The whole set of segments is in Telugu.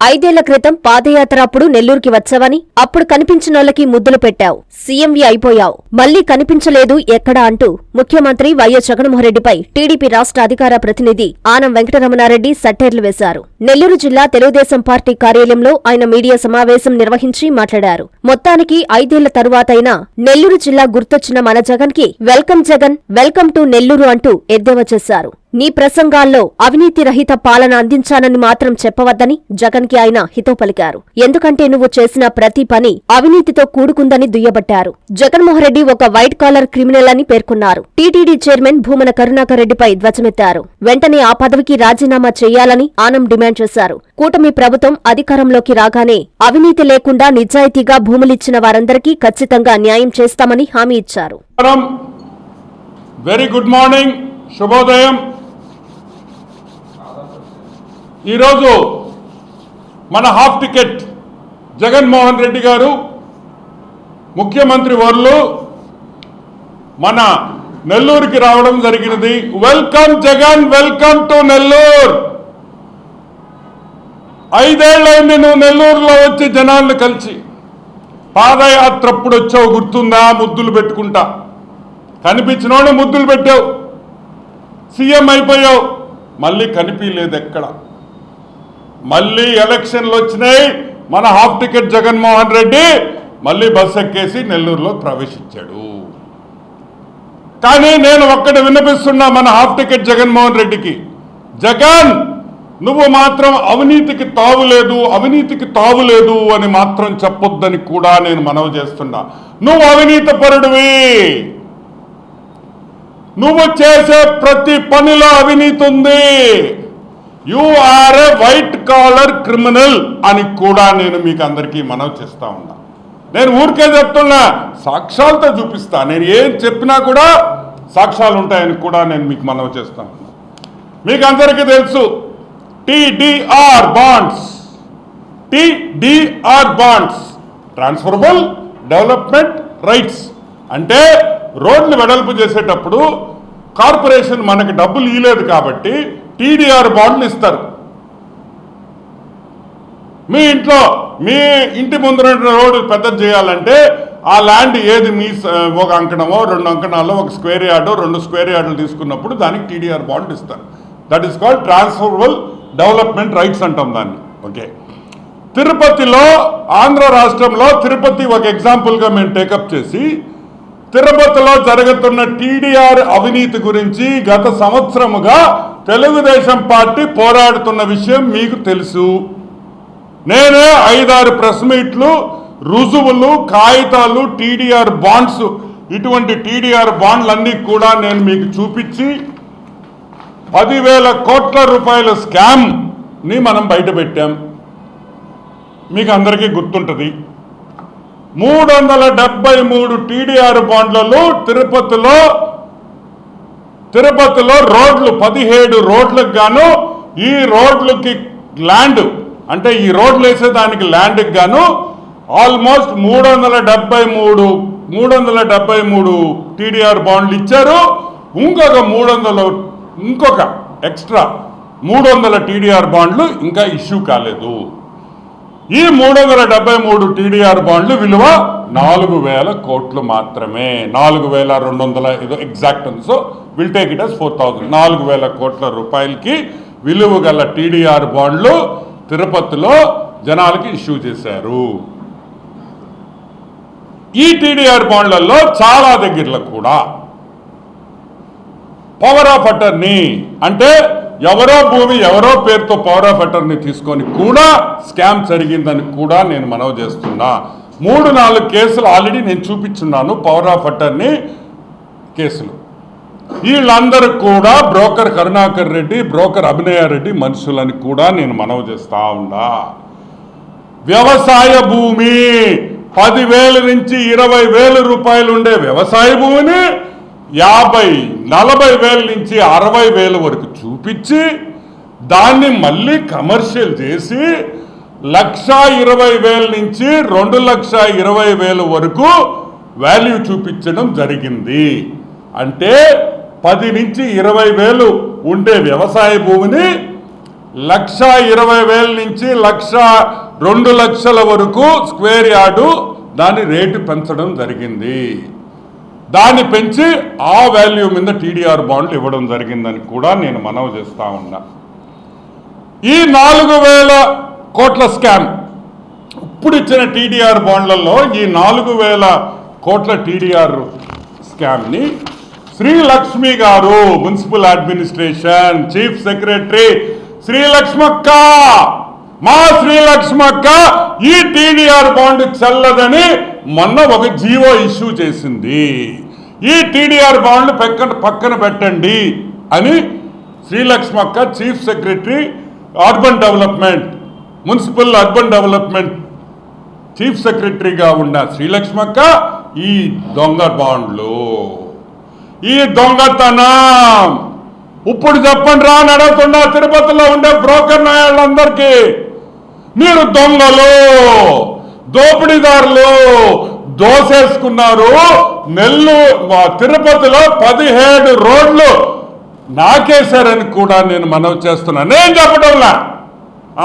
ఐదేళ్ళ క్రితం పాదయాత్ర అప్పుడు నెల్లూరుకి వచ్చావని అప్పుడు కనిపించినోళ్ళకి ముద్దులు పెట్టావు. సీఎంవి అయిపోయావు. మళ్ళీ కనిపించలేదు ఎక్కడా అంటూ ముఖ్యమంత్రి వైఎస్ జగన్మోహన్రెడ్డిపై టీడీపీ రాష్ట్ర అధికార ప్రతినిధి ఆనం వెంకటరమణారెడ్డి సట్టేర్లు వేశారు. నెల్లూరు జిల్లా తెలుగుదేశం పార్టీ కార్యాలయంలో ఆయన మీడియా సమావేశం నిర్వహించి మాట్లాడారు. మొత్తానికి ఐదేళ్ళ తరువాతైనా నెల్లూరు జిల్లా గుర్తొచ్చిన మన జగన్కి welcome Jagan welcome to Nellore అంటూ ఎద్దేవా చేశారు. నీ ప్రసంగాల్లో అవినీతి రహిత పాలన అందించానని మాత్రం చెప్పవద్దని జగన్కి ఆయన హితో పలికారు. ఎందుకంటే నువ్వు చేసిన ప్రతి పని అవినీతితో కూడుకుందని దుయ్యబట్టారు. జగన్మోహన్ రెడ్డి ఒక వైట్ కాలర్ క్రిమినల్ అని పేర్కొన్నారు. టీటీడీ చైర్మన్ భూమన కరుణాకర్ రెడ్డిపై ధ్వజమెత్తారు. వెంటనే ఆ పదవికి రాజీనామా చేయాలని ఆనం డిమాండ్ చేశారు. కూటమి ప్రభుత్వం అధికారంలోకి రాగానే అవినీతి లేకుండా నిజాయితీగా భూములిచ్చిన వారందరికీ ఖచ్చితంగా న్యాయం చేస్తామని హామీ ఇచ్చారు. వెరీ గుడ్ మార్నింగ్ శుభోదయం. ఈరోజు మన హాఫ్ టికెట్ జగన్మోహన్ రెడ్డి గారు ముఖ్యమంత్రి వర్లు మన నెల్లూరుకి రావడం జరిగినది. Welcome Jagan welcome to Nellore. ఐదేళ్ళైంది నువ్వు నెల్లూరులో వచ్చి జనాలను కలిసి. పాదయాత్ర అప్పుడు వచ్చావు గుర్తుందా? ముద్దులు పెట్టుకుంటా. కనిపించినోడు ముద్దులు పెట్టావు. సీఎం అయిపోయావు. మళ్ళీ కనిపించలేదు ఎక్కడ? మళ్ళీ ఎలక్షన్లు వచ్చినాయి. మన హాఫ్ టికెట్ జగన్మోహన్ రెడ్డి మళ్ళీ బస్ ఎక్కేసి నెల్లూరులో ప్రవేశించాడు. కానీ నేను ఒక్కటి వినిపిస్తున్నా మన హాఫ్ టికెట్ జగన్మోహన్ రెడ్డికి. జగన్ నువ్వు మాత్రం అవినీతికి తావులేదు అవినీతికి తావులేదు అని మాత్రం చెప్పొద్దని కూడా నేను మనవి చేస్తున్నా. నువ్వు అవినీతి పరుడివి. నువ్వు చేసే ప్రతి పనిలో అవినీతి ఉంది. You are a white collar criminal అని కూడా నేను మీకు అందరికీ మనవి చేస్తా ఉన్నా. నేను ఊరికే చెప్తున్నా సాక్ష్యాలతో చూపిస్తా. నేను ఏం చెప్పినా కూడా సాక్ష్యాలు ఉంటాయని కూడా నేను మీకు మనవి చేస్తా ఉన్నా. మీకు అందరికీ తెలుసు TDR bonds TDR bonds transferable development rights అంటే రోడ్లు వెడల్పు చేసేటప్పుడు కార్పొరేషన్ మనకి డబ్బులు ఇవ్వలేదు కాబట్టి టీడీఆర్ బాండ్లు ఇస్తారు. మీ ఇంట్లో మీ ఇంటి ముందర రోడ్డు పెద్దది చేయాలంటే ఆ ల్యాండ్ ఏది మీ స- ఒక అంకణమో రెండు అంకణాల్లో ఒక స్క్వేర్ యార్డు రెండు స్క్వేర్ యార్డులు తీసుకున్నప్పుడు దానికి టీడీఆర్ బాండ్ ఇస్తారు. That is called transferable development rights అంటాం దాన్ని. ఓకే తిరుపతిలో ఆంధ్ర రాష్ట్రంలో తిరుపతి ఒక ఎగ్జాంపుల్గా మేము టేకప్ చేసి తిరుపతిలో జరుగుతున్న టీడీఆర్ అవినీతి గురించి గత సంవత్సరముగా తెలుగుదేశం పార్టీ పోరాడుతున్న విషయం మీకు తెలుసు. నేనే ఐదారు ప్రెస్ మీట్లు రుజువులు కాగితాలు టీడీఆర్ బాండ్స్ ఇటువంటి టీడీఆర్ బాండ్లన్నీ కూడా నేను మీకు చూపించి పదివేల కోట్ల రూపాయల స్కామ్ని మనం బయటపెట్టాం. మీకు అందరికీ గుర్తుంటుంది. మూడు వందల డెబ్బై మూడు టీడీఆర్ బాండ్లలో తిరుపతిలో తిరుపతిలో రోడ్లు పదిహేడు రోడ్లకు గాను ఈ రోడ్లకి ల్యాండ్ అంటే ఈ రోడ్లు వేసేదానికి ల్యాండ్కి గాను ఆల్మోస్ట్ మూడు వందల డెబ్బై మూడు మూడు వందల డెబ్బై మూడు టీడీఆర్ బాండ్లు ఇచ్చారు. ఇంకొక మూడు వందల ఇంకొక ఎక్స్ట్రా మూడు వందల టీడీఆర్ బాండ్లు ఇంకా ఇష్యూ కాలేదు. ఈ మూడు వందల డెబ్బై మూడు టీడీఆర్ బాండ్లు విలువ నాలుగు వేల కోట్లు మాత్రమే. నాలుగు వేల రెండు వందల ఏదో ఎగ్జాక్ట్ ఉంది. So will take it as four thousand నాలుగు వేల కోట్ల రూపాయలకి విలువ గల టీడీఆర్ బాండ్లు తిరుపతిలో జనాలకి ఇష్యూ చేశారు. ఈ టీడీఆర్ బాండ్లలో చాలా దగ్గరలో కూడా పవర్ ఆఫ్ అటర్నీ అంటే ఎవరో భూమి ఎవరో పేరుతో పవర్ ఆఫ్ అటర్నీ తీసుకొని కూడా స్కామ్ జరిగిందని కూడా నేను మనవి చేస్తున్నా. మూడు నాలుగు కేసులు ఆల్రెడీ నేను చూపించున్నాను పవర్ ఆఫ్ అటర్నీ కేసులు. వీళ్ళందరూ కూడా బ్రోకర్ కరుణాకర్ రెడ్డి బ్రోకర్ అభినయ రెడ్డి మనుషులని కూడా నేను మనవి చేస్తా ఉన్నా. వ్యవసాయ భూమి పదివేల నుంచి ఇరవై వేల రూపాయలు ఉండే వ్యవసాయ భూమిని యాభై నలభై వేల నుంచి అరవై వేల వరకు చూపించి దాన్ని మళ్ళీ కమర్షియల్ చేసి లక్ష ఇరవై వేల నుంచి రెండు లక్ష ఇరవై వేల వరకు వాల్యూ చూపించడం జరిగింది. అంటే పది నుంచి ఇరవై వేలు ఉండే వ్యవసాయ భూమిని లక్ష ఇరవై వేల నుంచి లక్ష రెండు లక్షల వరకు స్క్వేర్ యార్డు దాని రేటు పెంచడం జరిగింది. దాన్ని పెంచి ఆ వాల్యూ మీద టీడీఆర్ బాండ్లు ఇవ్వడం జరిగిందని కూడా నేను మనవి చేస్తా ఉన్నా. ఈ నాలుగు వేల కోట్ల స్కామ్ ఇప్పుడు ఇచ్చిన టీడీఆర్ బాండ్లలో ఈ నాలుగు వేల కోట్ల TDR స్కామ్ని Srilakshmi garu municipal administration chief secretary శ్రీలక్ష్మక్క మా శ్రీలక్ష్మక్క ఈ టీడీఆర్ బాండ్ చెల్లదని మొన్న ఒక జీవో ఇష్యూ చేసింది. ఈ టీడీఆర్ బాండ్ పక్కన పక్కన పెట్టండి అని శ్రీలక్ష్మక్క chief secretary urban development municipal urban development chief సెక్రటరీగా ఉన్న శ్రీలక్ష్మక్క ఈ దొంగ బాండ్లు. ఈ దొంగతనం. ఇప్పుడు చెప్పండి రా నడుతున్న తిరుపతిలో ఉండే బ్రోకర్ నాయాళ్ళందరికీ మీరు దొంగలు దోపిడీదారులు దోసేసుకున్నారు నెల్లూరు మా తిరుపతిలో పదిహేడు రోడ్లు నాకేశారని కూడా నేను మనవి చేస్తున్నా. నేను చెప్పడంలా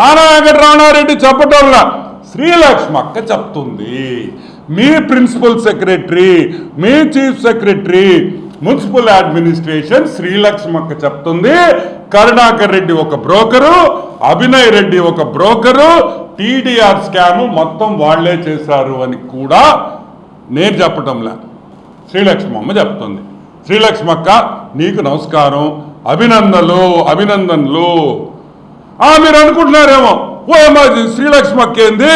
ఆనా వెంకటరమణారెడ్డి చెప్పడంలా శ్రీలక్ష్మి అక్క చెప్తుంది. మీ ప్రిన్సిపల్ సెక్రటరీ మీ chief secretary municipal administration Srilakshmi అక్క చెప్తుంది కరుణాకర్ రెడ్డి ఒక బ్రోకరు అభినయ్ రెడ్డి ఒక బ్రోకరు టీడీఆర్ స్కామ్ మొత్తం వాళ్ళే చేశారు అని కూడా నేను చెప్పటంలే. శ్రీలక్ష్మి అమ్మ చెప్తుంది. శ్రీలక్ష్మక్క నీకు నమస్కారం. అభినందనలు అభినందనలు. ఆ మీరు అనుకుంటున్నారేమో ఓ మా శ్రీలక్ష్మి ఏంది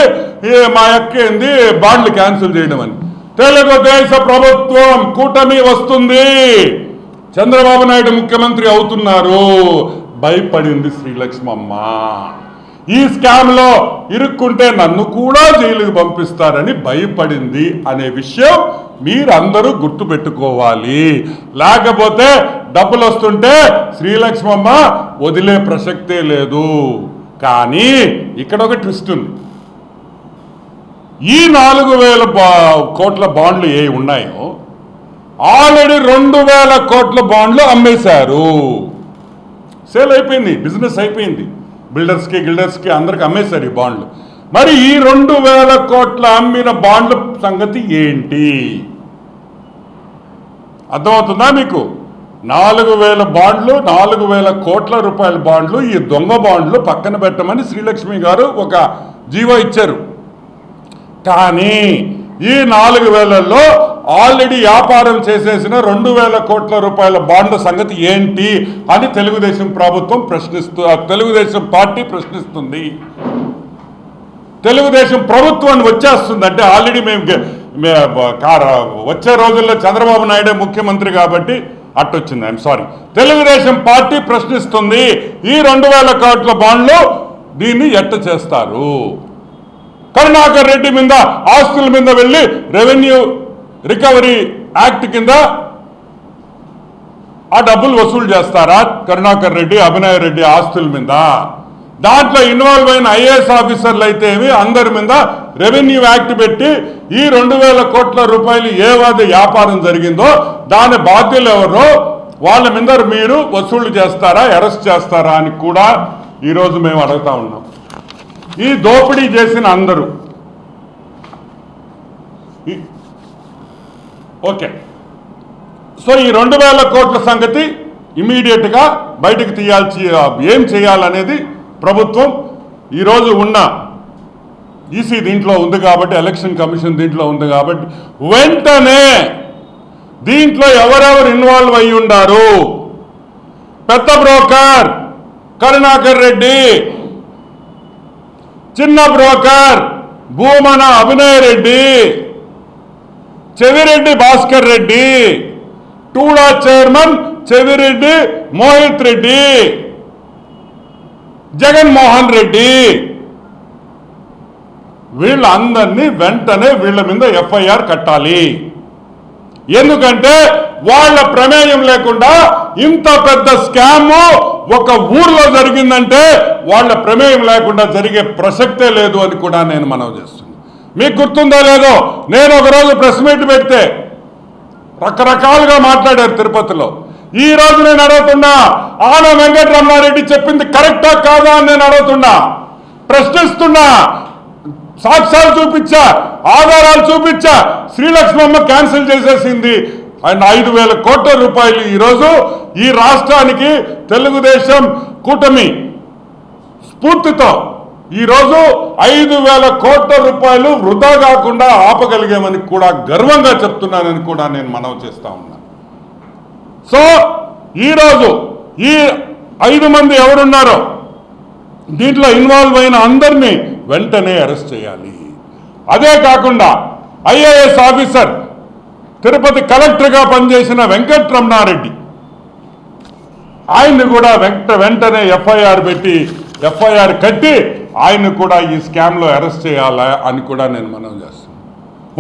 మా అక్క ఏంది బాండ్లు క్యాన్సిల్ చేయడం అని. తెలుగుదేశ ప్రభుత్వం కూటమి వస్తుంది. చంద్రబాబు నాయుడు ముఖ్యమంత్రి అవుతున్నారు. భయపడింది శ్రీలక్ష్మమ్మ. ఈ స్కామ్లో ఇరుక్కుంటే నన్ను కూడా జైలుకు పంపిస్తారని భయపడింది అనే విషయం మీరందరూ గుర్తుపెట్టుకోవాలి. లేకపోతే డబ్బులు వస్తుంటే శ్రీలక్ష్మమ్మ వదిలే ప్రసక్తే లేదు. కానీ ఇక్కడ ఒక ట్విస్ట్ ఉంది. ఈ నాలుగు వేల బా- కోట్ల బాండ్లు ఏ ఉన్నాయో ఆల్రెడీ రెండు వేల కోట్ల బాండ్లు అమ్మేశారు. సేల్ అయిపోయింది బిజినెస్ అయిపోయింది. బిల్డర్స్కి గిల్డర్స్కి అందరికి అమ్మేశారు ఈ బాండ్లు. మరి ఈ రెండు వేల కోట్ల అమ్మిన బాండ్ల సంగతి ఏంటి? అర్థమవుతుందా మీకు? నాలుగు వేల బాండ్లు నాలుగు వేల కోట్ల రూపాయల బాండ్లు ఈ దొంగ బాండ్లు పక్కన పెట్టమని శ్రీలక్ష్మి గారు ఒక జీవో ఇచ్చారు. కానీ ఈ నాలుగు వేలల్లో ఆల్రెడీ వ్యాపారం చేసేసిన రెండు వేల కోట్ల రూపాయల బాండ్ల సంగతి ఏంటి అని తెలుగుదేశం ప్రభుత్వం ప్రశ్నిస్తూ తెలుగుదేశం పార్టీ ప్రశ్నిస్తుంది. తెలుగుదేశం ప్రభుత్వాన్ని వచ్చేస్తుంది అంటే ఆల్రెడీ మేము వచ్చే రోజుల్లో చంద్రబాబు నాయుడే ముఖ్యమంత్రి కాబట్టి అట్టొచ్చింది. ఐఎమ్ సారీ తెలుగుదేశం పార్టీ ప్రశ్నిస్తుంది ఈ రెండు వేల కోట్ల బాండ్లు దీన్ని ఎట్ట చేస్తారు? కరుణాకర్ రెడ్డి మీద ఆస్తుల మీద వెళ్ళి రెవెన్యూ రికవరీ యాక్ట్ కింద ఆ డబ్బులు వసూలు చేస్తారా? కరుణాకర్ రెడ్డి అభినయ రెడ్డి ఆస్తుల మీద. దాంట్లో ఇన్వాల్వ్ అయిన ఐఏఎస్ ఆఫీసర్లు అయితే ఏమి? అందరి మీద రెవెన్యూ యాక్ట్ పెట్టి ఈ రెండు వేల కోట్ల రూపాయలు ఏ వ్యాపారం జరిగిందో దాని బాధ్యులు ఎవరో వాళ్ళ మీద మీరు వసూలు చేస్తారా అరెస్ట్ చేస్తారా అని కూడా ఈరోజు మేము అడుగుతా ఉన్నాం. ఈ దోపిడీ చేసిన అందరూ. ఈ- ఓకే. సో ఈ రెండు వేల కోట్ల సంగతి ఇమీడియట్గా బయటకు తీయాల్సి ఏం చేయాలనేది ప్రభుత్వం ఈరోజు ఉన్న ఈసీ దీంట్లో ఉంది కాబట్టి ఎలక్షన్ కమిషన్ దీంట్లో ఉంది కాబట్టి వెంటనే దీంట్లో ఎవరెవరు ఇన్వాల్వ్ అయి ఉండారు? పెద్ద బ్రోకర్ కరుణాకర్ రెడ్డి చిన్న బ్రోకర్ భూమన అభినయ్ రెడ్డి చెవిరెడ్డి భాస్కర్ రెడ్డి టూడా చైర్మన్ చెవిరెడ్డి మోహిత్ రెడ్డి జగన్మోహన్ రెడ్డి. వీళ్ళందరినీ వెంటనే వీళ్ళ మీద ఎఫ్ఐఆర్ కట్టాలి. ఎందుకంటే వాళ్ళ ప్రమేయం లేకుండా ఇంత పెద్ద స్కామ్ ఒక ఊర్లో జరిగిందంటే వాళ్ళ ప్రమేయం లేకుండా జరిగే ప్రసక్తే లేదు అని కూడా నేను మనవి చేస్తున్నాను. మీకు గుర్తుందో లేదో నేను ఒకరోజు ప్రెస్ మీట్ పెడితే రకరకాలుగా మాట్లాడారు తిరుపతిలో. ఈ రోజు నేను అడుగుతున్నా ఆన వెంకటరమణారెడ్డి చెప్పింది కరెక్టా కాదా అని నేను అడుగుతున్నా. ప్రశ్నిస్తున్నా సాక్ష్యాలు చూపించా ఆధారాలు చూపించా శ్రీలక్ష్మమ్మ క్యాన్సిల్ చేసేసింది. అండ్ ఐదు వేల కోట్ల రూపాయలు ఈరోజు ఈ రాష్ట్రానికి తెలుగుదేశం కూటమి స్ఫూర్తితో ఈరోజు ఐదు వేల కోట్ల రూపాయలు వృధా కాకుండా ఆపగలిగామని కూడా గర్వంగా చెప్తున్నానని కూడా నేను మనవి చేస్తా ఉన్నా. సో ఈరోజు ఈ ఐదు మంది ఎవరున్నారో దీంట్లో ఇన్వాల్వ్ అయిన అందరినీ వెంటనే అరెస్ట్ చేయాలి. అదే కాకుండా ఐఏఎస్ ఆఫీసర్ తిరుపతి కలెక్టర్గా పనిచేసిన వెంకట్రమణారెడ్డి. ఆయన్ని కూడా వెంట వెంటనే ఎఫ్ఐఆర్ పెట్టి ఎఫ్ఐఆర్ కట్టి ఆయన్ని కూడా ఈ స్కామ్లో అరెస్ట్ చేయాలా అని కూడా నేను మనం చేస్తాను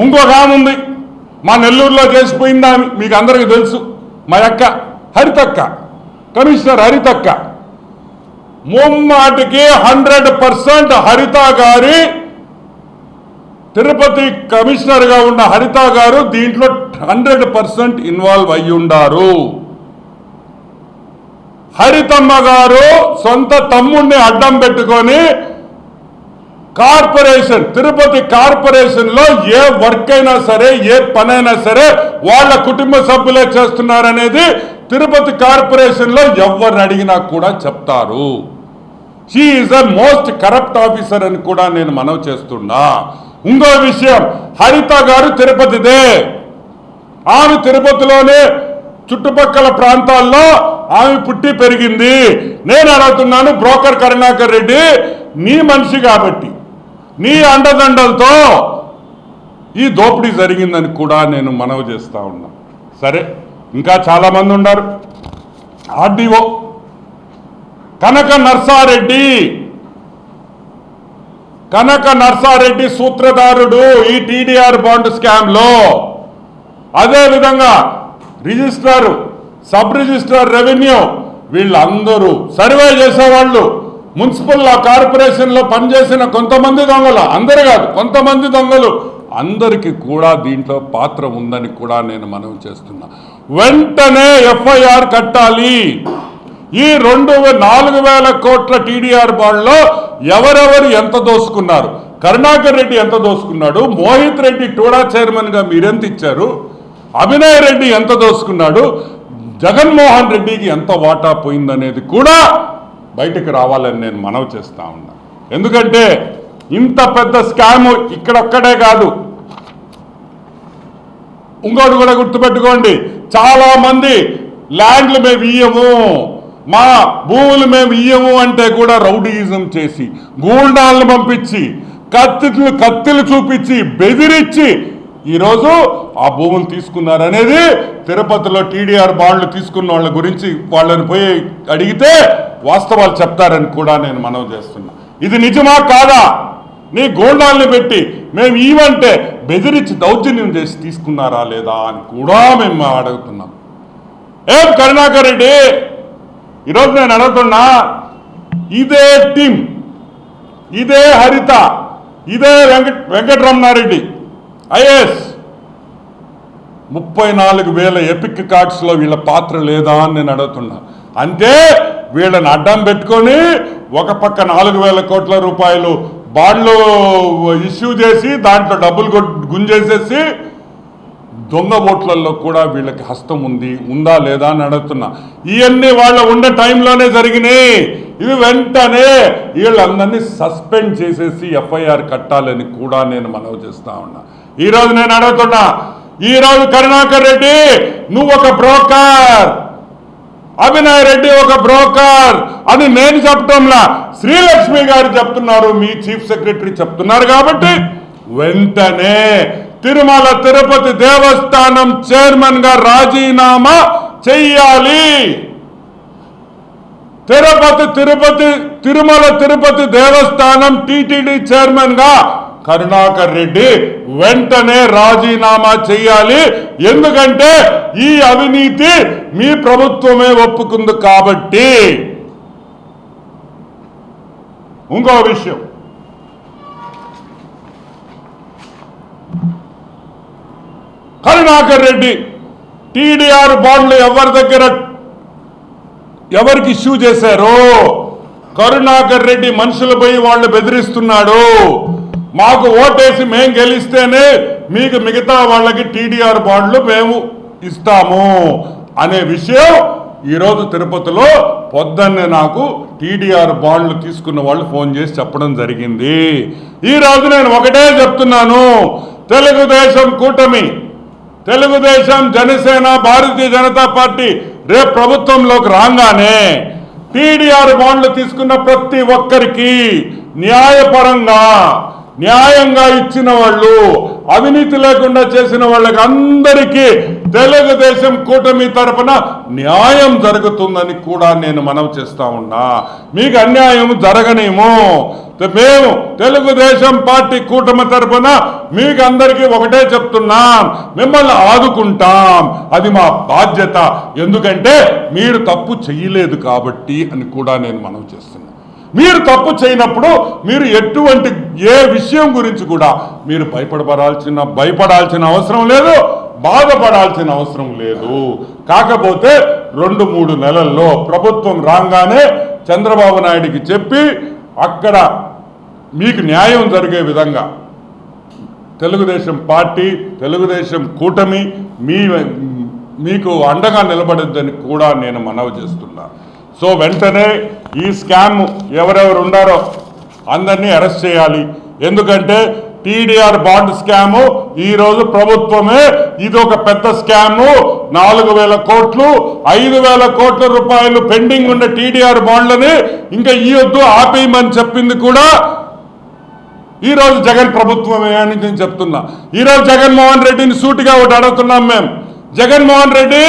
ఇంకొక ఆమె ఉంది. మా నెల్లూరులో చేసిపోయింది ఆమె. మీకు అందరికీ తెలుసు. మా అక్క హరితక్క. కమిషనర్ హరితక్క. ముమ్మాటికి హండ్రెడ్ పర్సెంట్ హరిత గారి తిరుపతి కమిషనర్గా ఉన్న హరిత గారు దీంట్లో హండ్రెడ్ పర్సెంట్ ఇన్వాల్వ్ అయ్యి ఉండారు. హరితమ్మ గారు సొంత తమ్ముడిని అడ్డం పెట్టుకొని కార్పొరేషన్ తిరుపతి కార్పొరేషన్లో ఏ వర్క్ అయినా సరే ఏ పనైనా సరే వాళ్ళ కుటుంబ సభ్యులే చేస్తున్నారనేది తిరుపతి కార్పొరేషన్లో ఎవరిని అడిగినా కూడా చెప్తారు. She is a most corrupt officer అని కూడా నేను మనవి చేస్తున్నా. ఇంకో విషయం హరిత గారు తిరుపతిదే. ఆమె తిరుపతిలోనే చుట్టుపక్కల ప్రాంతాల్లో ఆమె పుట్టి పెరిగింది. నేను అడుగుతున్నాను బ్రోకర్ కరుణాకర్ రెడ్డి నీ మనిషి కాబట్టి నీ అండదండలతో ఈ దోపిడీ జరిగిందని కూడా నేను మనవి చేస్తూ ఉన్నా. సరే ఇంకా చాలా మంది ఉన్నారు. ఆర్డీఓ కనక నర్సారెడ్డి కనక నర్సారెడ్డి సూత్రధారుడు ఈ టీడీఆర్ బాండ్ స్కామ్లో. అదేవిధంగా అదే విధంగా సబ్ రిజిస్ట్రార్ రెవెన్యూ వీళ్ళందరూ సర్వే చేసేవాళ్ళు. మున్సిపల్ కార్పొరేషన్లో పనిచేసిన కొంతమంది దొంగలు అందరు కాదు కొంతమంది దొంగలు. అందరికీ కూడా దీంట్లో పాత్ర ఉందని కూడా నేను మనవి చేస్తున్నా. వెంటనే ఎఫ్ఐఆర్ కట్టాలి. ఈ రెండు వే- నాలుగు వేల కోట్ల టీడీఆర్ బాండ్లో ఎవరెవరు ఎంత దోసుకున్నారు? కరుణాకర్ రెడ్డి ఎంత దోసుకున్నాడు? మోహిత్ రెడ్డి టూడా చైర్మన్గా మీరెంత ఇచ్చారు? అభినయ్ రెడ్డి ఎంత దోసుకున్నాడు? జగన్మోహన్ రెడ్డికి ఎంత వాటా పోయిందనేది కూడా బయటకు రావాలని నేను మనవి చేస్తా ఉన్నా. ఎందుకంటే ఇంత పెద్ద స్కామ్ ఇక్కడొక్కడే కాదు. ఇంకోటి కూడా గుర్తుపెట్టుకోండి. చాలామంది ల్యాండ్లు మేము ఇయ్యము. మా భూములు మేము ఇయ్యము అంటే కూడా రౌడీయిజం చేసి గూండాలను పంపించి కత్తులు కత్తులు చూపించి బెదిరించి ఈరోజు ఆ భూములు తీసుకున్నారనేది తిరుపతిలో టీడీఆర్ బాండ్లు తీసుకున్న వాళ్ళ గురించి వాళ్ళని పోయి అడిగితే వాస్తవాలు చెప్తారని కూడా నేను మనవి చేస్తున్నా. ఇది నిజమా కాదా? నీ గోండాల్ని పెట్టి మేము ఈవంటే బెదిరించి దౌర్జన్యం చేసి తీసుకున్నారా లేదా అని కూడా మేము అడుగుతున్నాం. ఏం కరుణాకర్ రెడ్డి? ఈరోజు నేను అడుగుతున్నా ఇదే టీం ఇదే హరిత ఇదే వెంకట వెంకటరమణారెడ్డి ఐఏఎస్. ముప్పై నాలుగు వేల ఎపిక్ కార్డ్స్లో వీళ్ళ పాత్ర లేదా అని నేను అడుగుతున్నా. అంటే వీళ్ళని అడ్డం పెట్టుకొని ఒక పక్క నాలుగు వేల కోట్ల రూపాయలు బాండ్లు ఇష్యూ చేసి దాంట్లో డబ్బులు గుంజేసేసి దొంగ ఓట్లలో కూడా వీళ్ళకి హస్తం ఉంది ఉందా లేదా అని అడుగుతున్నా. ఇవన్నీ వాళ్ళ ఉన్న టైంలోనే జరిగినాయి. ఇవి వెంటనే వీళ్ళందరినీ సస్పెండ్ చేసేసి ఎఫ్ఐఆర్ కట్టాలని కూడా నేను మనవి చేస్తా ఉన్నా. ఈరోజు నేను అడుగుతున్నా ఈరోజు కరుణాకర్ రెడ్డి నువ్వు ఒక బ్రోకర్. అభినయ్ రెడ్డి ఒక బ్రోకర్ అని నేను చెప్పటంలా. శ్రీలక్ష్మి గారు చెప్తున్నారు మీ చీఫ్ సెక్రటరీ చెప్తున్నారు కాబట్టి వెంటనే తిరుమల తిరుపతి దేవస్థానం చైర్మన్గా రాజీనామా చెయ్యాలి. తిరుపతి తిరుపతి తిరుమల తిరుపతి దేవస్థానం టిటిడి చైర్మన్గా కరుణాకర్ రెడ్డి వెంటనే రాజీనామా చేయాలి ఎందుకంటే ఈ అవినీతి మీ ప్రభుత్వమే ఒప్పుకుంది కాబట్టి. ఇంకో విషయం. కరుణాకర్ రెడ్డి టీడీఆర్ బాండ్లు ఎవరి దగ్గర ఎవరికి ఇష్యూ చేశారు కరుణాకర్ రెడ్డి మనుషులపై వాళ్ళు బెదిరిస్తున్నాడు. మాకు ఓటేసి మేం గెలిస్తేనే మీకు మిగతా వాళ్ళకి టీడీఆర్ బాండ్లు మేము ఇస్తాము అనే విషయం ఈరోజు తిరుపతిలో పొద్దున్నే నాకు టీడీఆర్ బాండ్లు తీసుకున్న వాళ్ళు ఫోన్ చేసి చెప్పడం జరిగింది. ఈ రోజు నేను ఒకటే చెప్తున్నాను. తెలుగుదేశం కూటమి తెలుగుదేశం జనసేన భారతీయ జనతా పార్టీ రేపు ప్రభుత్వంలోకి రాగానే టీడీఆర్ బాండ్లు తీసుకున్న ప్రతి ఒక్కరికి న్యాయపరంగా న్యాయంగా ఇచ్చిన వాళ్ళు అవినీతి లేకుండా చేసిన వాళ్ళకి అందరికీ తెలుగుదేశం కూటమి తరపున న్యాయం జరుగుతుందని కూడా నేను మనవి చేస్తా ఉన్నా. మీకు అన్యాయం జరగనేమో. మేము తెలుగుదేశం పార్టీ కూటమి తరపున మీకు అందరికీ ఒకటే చెప్తున్నాం. మిమ్మల్ని ఆదుకుంటాం. అది మా బాధ్యత. ఎందుకంటే మీరు తప్పు చెయ్యలేదు కాబట్టి అని కూడా నేను మనవి చేస్తున్నాను మీరు తప్పు చేయనప్పుడు మీరు ఎటువంటి ఏ విషయం గురించి కూడా మీరు భయపడబడాల్సిన భయపడాల్సిన అవసరం లేదు బాధపడాల్సిన అవసరం లేదు. కాకపోతే రెండు మూడు నెలల్లో ప్రభుత్వం రాగానే చంద్రబాబు నాయుడికి చెప్పి అక్కడ మీకు న్యాయం జరిగే విధంగా తెలుగుదేశం పార్టీ తెలుగుదేశం కూటమి మీ మీకు అండగా నిలబడద్దని కూడా నేను మనవి చేస్తున్నా. సో వెంటనే ఈ స్కామ్ ఎవరెవరు ఉన్నారో అందరినీ అరెస్ట్ చేయాలి. ఎందుకంటే టీడీఆర్ బాండ్ స్కాము ఈరోజు ప్రభుత్వమే ఇది ఒక పెద్ద స్కాము. నాలుగు వేల కోట్లు ఐదు వేల కోట్ల రూపాయలు పెండింగ్ ఉన్న టీడీఆర్ బాండ్లని ఇంకా ఇవ్వద్దు ఆపేయమని చెప్పింది కూడా ఈ రోజు జగన్ ప్రభుత్వమే అని నేను చెప్తున్నా. ఈ రోజు జగన్మోహన్ రెడ్డిని సూటిగా ఒకటి అడుగుతున్నాం మేము. జగన్మోహన్ రెడ్డి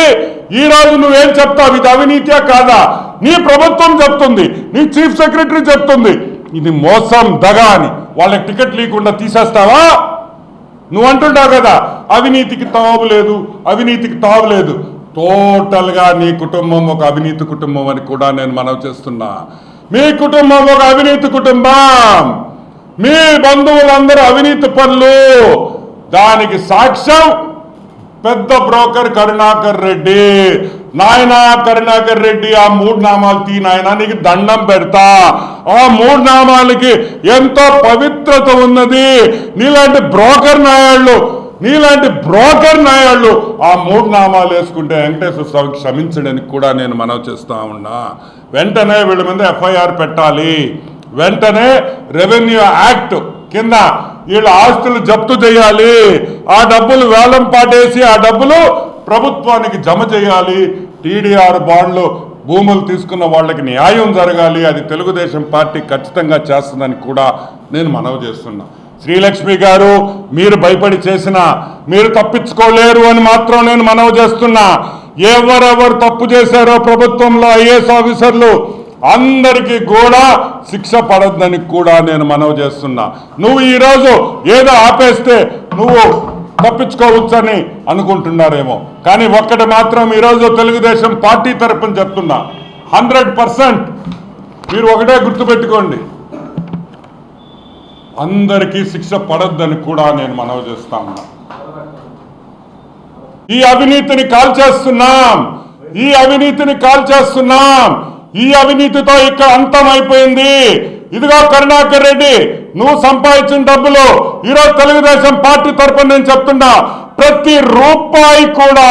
ఈ రోజు నువ్వేం చెప్తావు? ఇది అవినీతియా కాదా? నీ ప్రభుత్వం చెప్తుంది నీ చీఫ్ సెక్రటరీ చెప్తుంది ఇది మోసం దగ అని. వాళ్ళకి టికెట్ లేకుండా తీసేస్తావా? నువ్వు అంటుంటావు కదా అవినీతికి తావు లేదు అవినీతికి తావు లేదు. టోటల్గా నీ కుటుంబం ఒక అవినీతి కుటుంబం అని కూడా నేను మనవి చేస్తున్నా. మీ కుటుంబం ఒక అవినీతి కుటుంబం. మీ బంధువులందరూ అవినీతి పనులు. దానికి సాక్ష్యం పెద్ద బ్రోకర్ కరుణాకర్ రెడ్డి. నాయనా కరుణాకర్ రెడ్డి ఆ మూడు నామాలు తీ నాయనా నీకు దండం పెడతా. ఆ మూడు నామాలకి ఎంతో పవిత్రత ఉన్నది. నీలాంటి బ్రోకర్ నాయాళ్ళు నీలాంటి బ్రోకర్ నాయాళ్ళు ఆ మూడు నామాలు వేసుకుంటే వెంకటేశ్వర స్వామి క్షమించడానికి కూడా నేను మనవి చేస్తా ఉన్నా. వెంటనే వీళ్ళ మీద ఎఫ్ఐఆర్ పెట్టాలి. వెంటనే రెవెన్యూ యాక్ట్ కింద వీళ్ళ ఆస్తులు జప్తు చేయాలి. ఆ డబ్బులు వేలం పాటేసి ఆ డబ్బులు ప్రభుత్వానికి జమ చేయాలి. టీడీఆర్ బాండ్లు భూములు తీసుకున్న వాళ్ళకి న్యాయం జరగాలి. అది తెలుగుదేశం పార్టీ ఖచ్చితంగా చేస్తుందని కూడా నేను మనవి చేస్తున్నా. శ్రీలక్ష్మి గారు మీరు భయపడి చేసిన మీరు తప్పించుకోలేరు అని మాత్రం నేను మనవి చేస్తున్నా. ఎవరెవరు తప్పు చేశారో ప్రభుత్వంలో ఐఏఎస్ ఆఫీసర్లు అందరికీ కూడా శిక్ష పడద్దని కూడా నేను మనవి చేస్తున్నా. నువ్వు ఈరోజు ఏదో ఆపేస్తే నువ్వు తప్పించుకోవచ్చని అనుకుంటున్నారేమో. కానీ ఒక్కటి మాత్రం ఈరోజు తెలుగుదేశం పార్టీ తరపున చెప్తున్నా. హండ్రెడ్ పర్సెంట్ మీరు ఒకటే గుర్తుపెట్టుకోండి. అందరికీ శిక్ష పడద్దని కూడా నేను మనవి చేస్తా ఉన్నా. ఈ అవినీతిని కాల్చేస్తున్నాం. ఈ అవినీతిని కాల్చేస్తున్నాం. ఈ అవినీతితో ఇక్కడ అంతం అయిపోయింది ఇదిగో కరుణాకర్ రెడ్డి నువ్వు సంపాదించిన డబ్బులు ఈరోజు తెలుగుదేశం పార్టీ తరఫున నేను చెప్తున్నా ప్రతి రూపాయి కూడా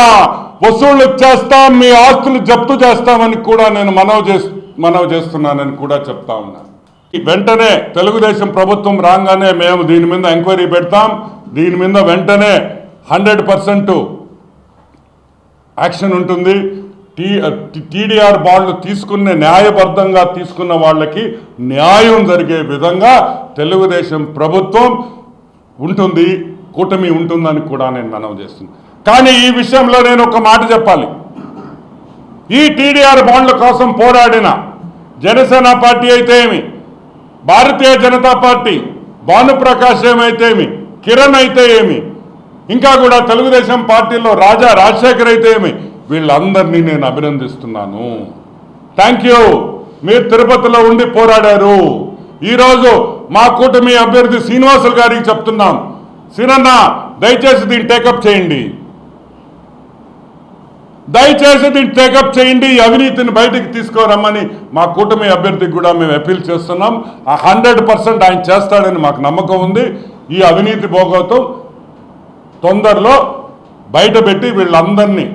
వసూళ్ళు చేస్తాం మీ ఆస్తులు జప్తు చేస్తామని కూడా నేను మనవి చేస్ మనవి చేస్తున్నానని కూడా చెప్తా ఉన్నా. వెంటనే తెలుగుదేశం ప్రభుత్వం రాగానే మేము దీని మీద ఎంక్వైరీ పెడతాం. దీని మీద వెంటనే హండ్రెడ్ యాక్షన్ ఉంటుంది. టీ టీడీఆర్ బాండ్లు తీసుకునే న్యాయబద్ధంగా తీసుకున్న వాళ్ళకి న్యాయం జరిగే విధంగా తెలుగుదేశం ప్రభుత్వం ఉంటుంది కూటమి ఉంటుందని కూడా నేను మనవి చేస్తుంది కానీ ఈ విషయంలో నేను ఒక మాట చెప్పాలి. ఈ టీడీఆర్ బాండ్ల కోసం పోరాడిన జనసేన పార్టీ అయితే ఏమి? భారతీయ జనతా పార్టీ భానుప్రకాష్ ఏమైతే ఏమి? కిరణ్ అయితే ఏమి? ఇంకా కూడా తెలుగుదేశం పార్టీలో రాజా రాజశేఖర్ అయితే ఏమి? వీళ్ళందరినీ నేను అభినందిస్తున్నాను. థ్యాంక్ యూ మీరు తిరుపతిలో ఉండి పోరాడారు. ఈరోజు మా కూటమి అభ్యర్థి శ్రీనివాసులు గారికి చెప్తున్నాం. సీనన్న దయచేసి దీన్ని టేకప్ చేయండి. దయచేసి దీన్ని టేకప్ చేయండి. అవినీతిని బయటికి తీసుకురమ్మని మా కూటమి అభ్యర్థికి కూడా మేము అప్పీల్ చేస్తున్నాం. ఆ హండ్రెడ్ పర్సెంట్ ఆయన చేస్తాడని మాకు నమ్మకం ఉంది. ఈ అవినీతి భోగవతం తొందరలో బయటపెట్టి వీళ్ళందరినీ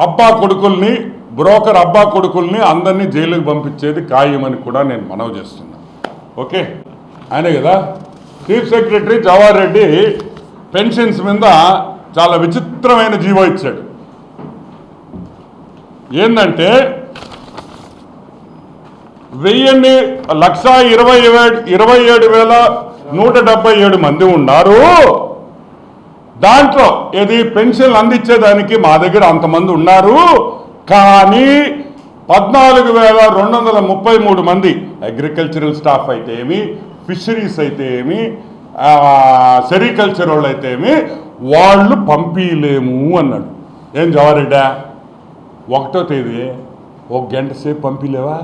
అబ్బా కొడుకుల్ని బ్రోకర్ అబ్బా కొడుకుల్ని అందరినీ జైలుకి పంపించేది ఖాయమని కూడా నేను మనవి చేస్తున్నా. ఓకే? ఆయనే కదా? Chief secretary Jawahar Reddy pensions మీద చాలా విచిత్రమైన జీవో ఇచ్చాడు. ఏంటంటే వెయ్యిన్ని లక్ష ఇరవై ఏడు ఇరవై ఏడు వేల నూట డెబ్బై ఏడు మంది ఉన్నారు. దాంట్లో ఏది పెన్షన్ అందించేదానికి మా దగ్గర అంతమంది ఉన్నారు. కానీ పద్నాలుగు వేల రెండు వందల ముప్పై మూడు మంది అగ్రికల్చరల్ స్టాఫ్ అయితే ఏమి ఫిషరీస్ అయితే ఏమి సెరికల్చర్ వాళ్ళు అయితే ఏమి వాళ్ళు పంపించలేము అన్నాడు. ఏం జవారెడ్డా ఒకటో తేదీ ఒక గంట సేపు పంపిలేవా?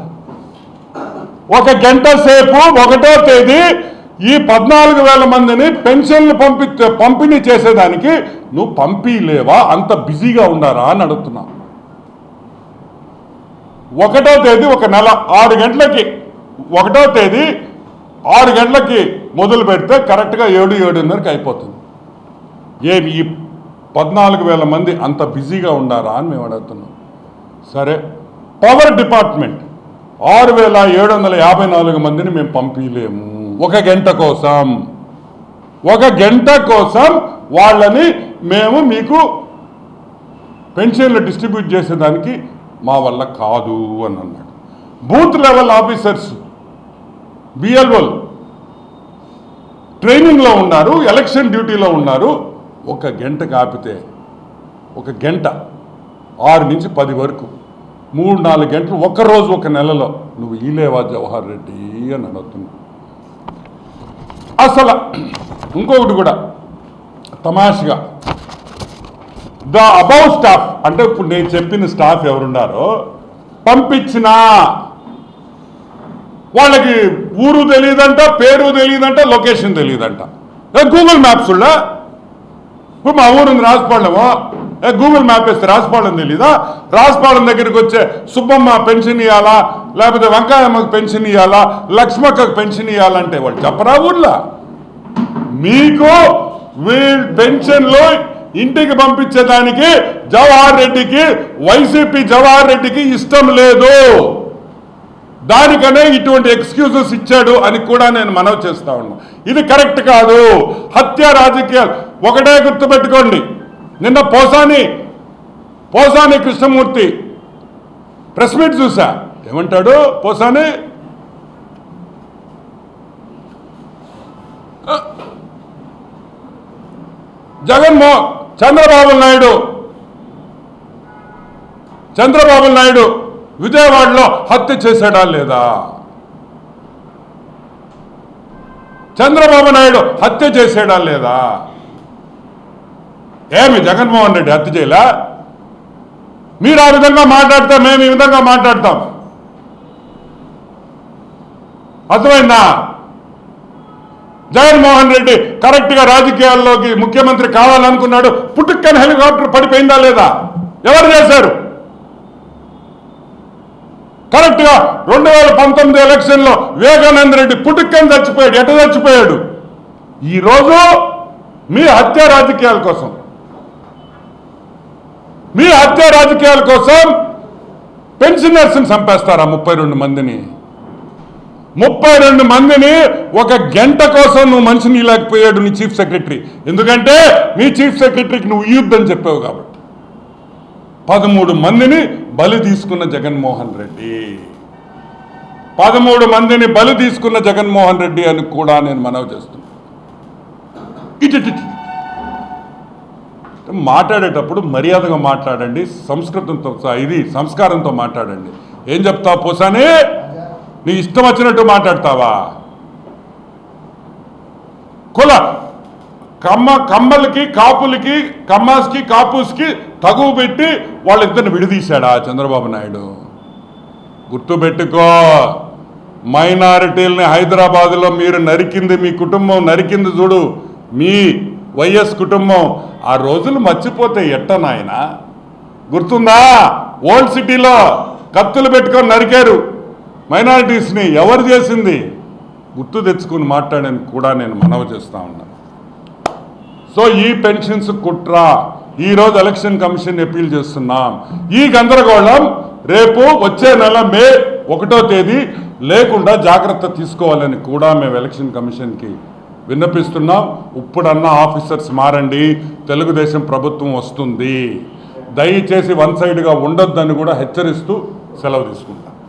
ఒక గంట సేపు ఒకటో తేదీ ఈ పద్నాలుగు వేల మందిని పెన్షన్లు పంపి పంపిణీ చేసేదానికి నువ్వు పంపిలేవా? అంత బిజీగా ఉన్నారా అని అడుగుతున్నా. ఒకటో తేదీ ఒక నెల ఆరు గంటలకి ఒకటో తేదీ ఆరు గంటలకి మొదలు పెడితే కరెక్ట్గా ఏడు ఏడున్నరకి అయిపోతుంది. ఏమి ఈ పద్నాలుగు వేల మంది అంత బిజీగా ఉండారా అని మేము అడుగుతున్నాం. సరే పవర్ డిపార్ట్మెంట్ ఆరు వేల ఏడు వందల యాభై నాలుగు మందిని మేము పంపించలేము ఒక గంట కోసం. ఒక గంట కోసం వాళ్ళని మేము మీకు పెన్షన్లు డిస్ట్రిబ్యూట్ చేసేదానికి మా వల్ల కాదు అని అన్నాడు. బూత్ లెవెల్ ఆఫీసర్స్ బిఎల్ఓలు ట్రైనింగ్లో ఉన్నారు ఎలక్షన్ డ్యూటీలో ఉన్నారు. ఒక గంట కాపితే ఒక గంట ఆరు నుంచి పది వరకు మూడు నాలుగు గంటలు ఒకరోజు ఒక నెలలో. నువ్వు ఈలేవా జవహర్ రెడ్డి అని అడుగుతున్నావు. అసలు ఇంకొకటి కూడా తమాషగా. ద అబౌవ్ స్టాఫ్ అంటే ఇప్పుడు నేను చెప్పిన స్టాఫ్ ఎవరున్నారో పంపించినా వాళ్ళకి ఊరు తెలియదంట పేరు తెలియదంట లొకేషన్ తెలియదంట. గూగుల్ మ్యాప్స్ ఉన్నా ఇప్పుడు మా ఊరు ఉంది గూగుల్ మ్యాప్ వేస్తే రాసిపాళ్ళం తెలీదా? రాసిపాళ్ళం దగ్గరికి వచ్చే సుబ్బమ్మ పెన్షన్ ఇవ్వాలా లేకపోతే వెంకాయమ్మకి పెన్షన్ ఇవ్వాలా లక్ష్మక్కకు పెన్షన్ ఇవ్వాలంటే వాళ్ళు చెప్పరా ఊర్లా? మీకు వీ పెన్షన్లో ఇంటికి పంపించేదానికి జవహర్ రెడ్డికి వైసీపీ జవహర్ రెడ్డికి ఇష్టం లేదు. దానికనే ఇటువంటి ఎక్స్క్యూజెస్ ఇచ్చాడు అని కూడా నేను మనవి చేస్తా ఉన్నా. ఇది కరెక్ట్ కాదు. హత్య రాజకీయాలు. ఒకటే గుర్తుపెట్టుకోండి. నిన్న పోసాని పోసాని కృష్ణమూర్తి ప్రెస్ మీట్ చూసా? ఏమంటాడు? పోసాని. జగన్మోహన్ చంద్రబాబు నాయుడు. చంద్రబాబు నాయుడు విజయవాడలో హత్య చేశాడా లేదా? చంద్రబాబు నాయుడు హత్య చేశాడా లేదా? ఏమి జగన్మోహన్ రెడ్డి హత్య చేయలే? మీరు ఆ విధంగా మాట్లాడితే మేము ఈ విధంగా మాట్లాడతాం. అర్థమైందా? జగన్మోహన్ రెడ్డి కరెక్ట్గా రాజకీయాల్లోకి ముఖ్యమంత్రి కావాలనుకున్నాడు. పుట్టుక్కని హెలికాప్టర్ పడిపోయిందా లేదా? ఎవరు చేశారు? కరెక్ట్గా రెండు వేల పంతొమ్మిది ఎలక్షన్లో వివేకానంద రెడ్డి పుట్టుక్కని చచ్చిపోయాడు. ఎట చచ్చిపోయాడు? ఈ రోజు మీ హత్య రాజకీయాల కోసం. మీ హత్య రాజకీయాల కోసం పెన్షనర్స్ని చంపేస్తారా ముప్పై రెండు మందిని? ముప్పై రెండు మందిని ఒక గంట కోసం నువ్వు మనిషిని ఇలాకపోయాడు నీ చీఫ్ సెక్రటరీ. ఎందుకంటే మీ చీఫ్ సెక్రటరీకి నువ్వు ఇయ్యొద్దని చెప్పావు కాబట్టి. పదమూడు మందిని బలి తీసుకున్న జగన్మోహన్ రెడ్డి. పదమూడు మందిని బలి తీసుకున్న జగన్మోహన్ రెడ్డి అని కూడా నేను మనవి చేస్తున్నా. ఇటు మాట్లాడేటప్పుడు మర్యాదగా మాట్లాడండి సంస్కృతంతో సహా ఇది సంస్కారంతో మాట్లాడండి. ఏం చెప్తావు పోసానే? నీ ఇష్టం వచ్చినట్టు మాట్లాడతావా? కుల. కమ్మ కమ్మలకి కాపులకి కమ్మాస్కి కాపుస్కి తగువ పెట్టి వాళ్ళిద్దరిని విడదీశాడా చంద్రబాబు నాయుడు? గుర్తుపెట్టుకో మైనారిటీలని హైదరాబాదులో మీరు నరికింది మీ కుటుంబం నరికింది చూడు. మీ వైఎస్ కుటుంబం ఆ రోజులు మర్చిపోతే ఎట్ట నాయన? గుర్తుందా? ఓల్డ్ సిటీలో కత్తులు పెట్టుకొని నరికారు. మైనారిటీస్ని ఎవరు చేసింది? గుర్తు తెచ్చుకుని మాట్లాడని కూడా నేను మనవి చేస్తా ఉన్నాను సో ఈ పెన్షన్స్ కుట్ర. ఈరోజు ఎలక్షన్ కమిషన్ అప్పీల్ చేస్తున్నాం. ఈ గందరగోళం రేపు వచ్చే నెల మే ఒకటో తేదీ లేకుండా జాగ్రత్త తీసుకోవాలని కూడా మేము ఎలక్షన్ కమిషన్కి విన్నపిస్తున్నాం. ఇప్పుడన్నా ఆఫీసర్స్ మారండి. తెలుగుదేశం ప్రభుత్వం వస్తుంది. దయచేసి వన్ సైడ్గా ఉండొద్దని కూడా హెచ్చరిస్తూ సెలవు తీసుకుంటాం.